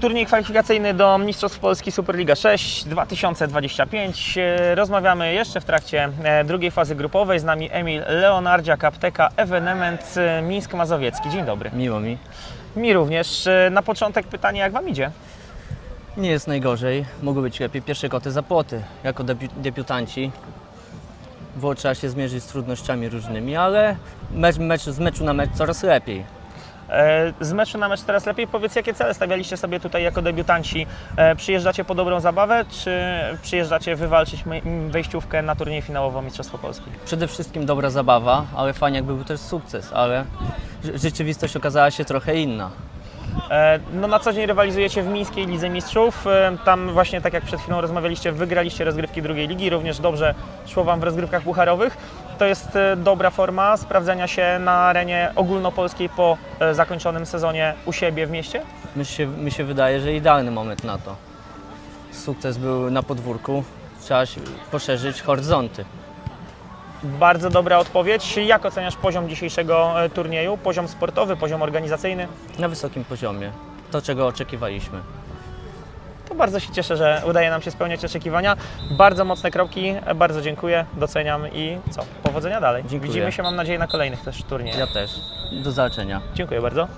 Turniej kwalifikacyjny do Mistrzostw Polski Superliga 6 2025. E, Rozmawiamy jeszcze w trakcie e, drugiej fazy grupowej. Z nami Emil Leonardziak, apteka Evenement e, Mińsk Mazowiecki. Dzień dobry. Miło mi. Mi również. E, Na początek pytanie, jak Wam idzie? Nie jest najgorzej. Mogły być lepiej. Pierwsze koty za płoty. Jako debiu- debiutanci. Było trzeba się zmierzyć z trudnościami różnymi, ale mecz, mecz, z meczu na mecz coraz lepiej. E, Z meczu na mecz teraz lepiej. Powiedz, jakie cele stawialiście sobie tutaj jako debiutanci? E, Przyjeżdżacie po dobrą zabawę, czy przyjeżdżacie wywalczyć wejściówkę na turniej finałowo Mistrzostwo Polski? Przede wszystkim dobra zabawa, ale fajnie jakby był też sukces, ale rze- rzeczywistość okazała się trochę inna. E, No na co dzień rywalizujecie w Mińskiej Lidze Mistrzów. E, Tam właśnie, tak jak przed chwilą rozmawialiście, wygraliście rozgrywki drugiej ligi. Również dobrze szło Wam w rozgrywkach pucharowych. To jest e, dobra forma sprawdzenia się na arenie ogólnopolskiej po zakończonym sezonie u siebie w mieście? Mi się, mi się wydaje, że idealny moment na to. Sukces był na podwórku, trzeba poszerzyć horyzonty. Bardzo dobra odpowiedź. Jak oceniasz poziom dzisiejszego e, turnieju? Poziom sportowy, poziom organizacyjny? Na wysokim poziomie. To, czego oczekiwaliśmy. To bardzo się cieszę, że udaje nam się spełniać oczekiwania. Bardzo mocne kropki, bardzo dziękuję, doceniam i co? Powodzenia dalej. Dziękuję. Widzimy się, mam nadzieję, na kolejnych też turniejach. Ja też. Do zobaczenia. Dziękuję bardzo.